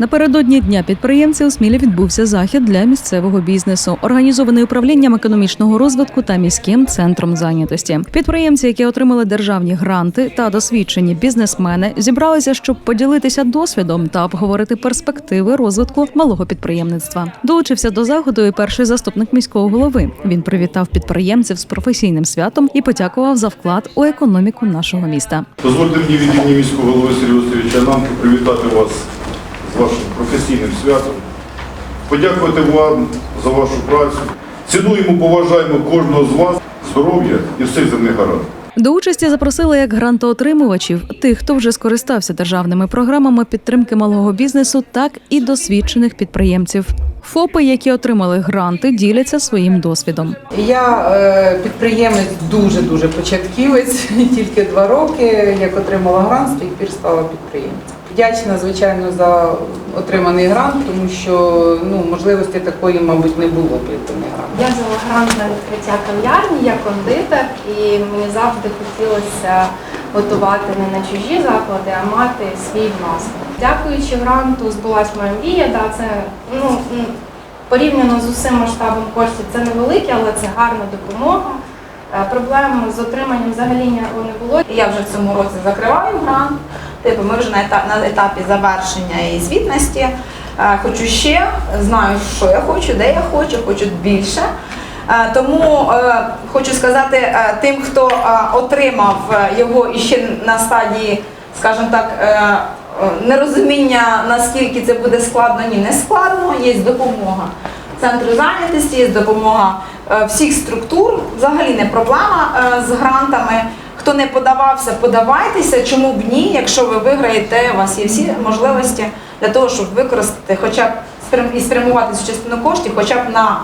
Напередодні дня підприємців у Смілі відбувся захід для місцевого бізнесу, організований управлінням економічного розвитку та міським центром зайнятості. Підприємці, які отримали державні гранти та досвідчені бізнесмени, зібралися, щоб поділитися досвідом та обговорити перспективи розвитку малого підприємництва. Долучився до заходу і перший заступник міського голови. Він привітав підприємців з професійним святом і подякував за вклад у економіку нашого міста. Дозвольте мені від імені міського голови Сергія Васильовича Ананка привітати вас вашим професійним святом, подякувати вам за вашу працю. Цінуємо, поважаємо кожного з вас, здоров'я і всіх земних гарантів. До участі запросили як грантоотримувачів, тих, хто вже скористався державними програмами підтримки малого бізнесу, так і досвідчених підприємців. ФОПи, які отримали гранти, діляться своїм досвідом. Я е, підприємець дуже-дуже початківець, тільки два роки, як отримала грант, з тих пір стала підприємцем. Вдячна, звичайно, за отриманий грант, тому що ну, можливості такої, мабуть, не було б, грант. Я взяла грант на відкриття кав'ярні, я кондитер, і мені завжди хотілося готувати не на чужі заклади, а мати свій власний. Дякуючи гранту, збулась моя мрія. Да, це ну порівняно з усім масштабом коштів, це невелике, але це гарна допомога. Е, Проблем з отриманням взагалі ніякого не було. Я вже в цьому році закриваю грант. Типу, ми вже на етапі, завершення і звітності. Е, Хочу ще, знаю, що я хочу, де я хочу, хочу більше. Е, Тому е, хочу сказати тим, хто отримав його іще на стадії, скажімо так, нерозуміння, наскільки це буде складно, ні, не складно, є допомога центру зайнятості, є допомога всіх структур. Взагалі не проблема з грантами. Хто не подавався, подавайтеся. Чому б ні? Якщо ви виграєте, у вас є всі можливості для того, щоб використати, хоча б і спрямувати цю частину коштів, хоча б на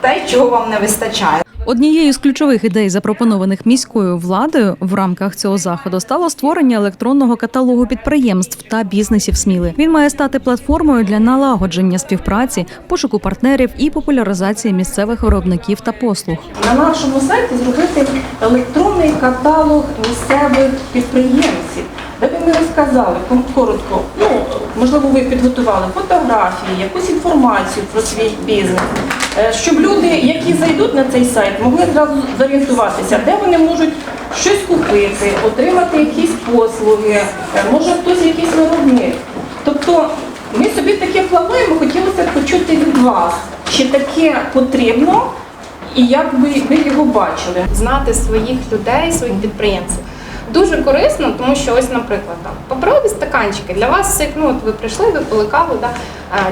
те, чого вам не вистачає. Однією з ключових ідей, запропонованих міською владою в рамках цього заходу, стало створення електронного каталогу підприємств та бізнесів Сміли. Він має стати платформою для налагодження співпраці, пошуку партнерів і популяризації місцевих виробників та послуг. на нашому сайті зробити електронний каталог місцевих підприємців, де би ми розказали коротко, ну можливо, ви підготували фотографії, якусь інформацію про свій бізнес, щоб люди, які зайдуть на цей сайт, могли зразу зорієнтуватися, де вони можуть щось купити, отримати якісь послуги, е, може хтось якийсь виробник. Тобто ми собі таке плануємо, хотілося б почути від вас, чи таке потрібно і як би ви його бачили. знати своїх людей, своїх підприємців. Дуже корисно, тому що ось, наприклад, там паперові стаканчики для вас як ну от ви прийшли, ви пили каву.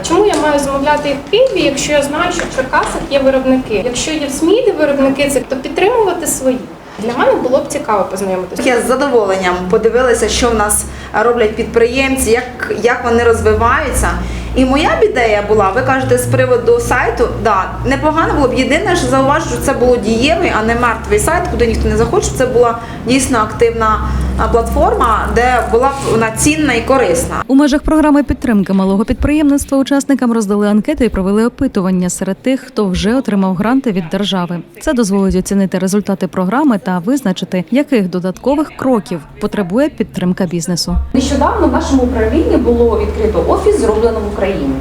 Чому я маю замовляти їх в Києві, якщо я знаю, що в Черкасах є виробники? Якщо є в Смілі виробники, це то підтримувати свої. Для мене було б цікаво познайомитися. Я з задоволенням подивилася, що в нас роблять підприємці, як, як вони розвиваються. І моя б ідея була, ви кажете, з приводу сайту, да, непогано було б. Єдине, що зауважу, що це було дієвий, а не мертвий сайт, куди ніхто не захоче. Це була дійсно активна платформа, де була б вона цінна і корисна. У межах програми підтримки малого підприємництва учасникам роздали анкети і провели опитування серед тих, хто вже отримав гранти від держави. Це дозволить оцінити результати програми та визначити, яких додаткових кроків потребує підтримка бізнесу. Нещодавно в нашому управлінні було відкрито офіс зроблено в Україні.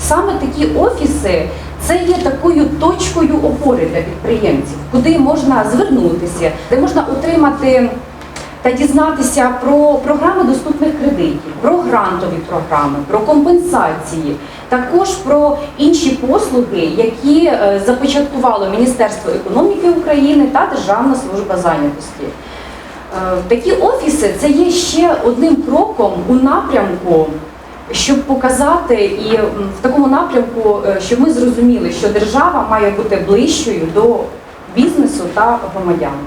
Саме такі офіси це є такою точкою опори для підприємців, куди можна звернутися, де можна отримати та дізнатися про програми доступних кредитів, про грантові програми, про компенсації, також про інші послуги, які е, започаткувало Міністерство економіки України та Державна служба зайнятості. Е, Такі офіси це є ще одним кроком у напрямку, щоб показати і в такому напрямку, е, щоб ми зрозуміли, що держава має бути ближчою до бізнесу та громадян.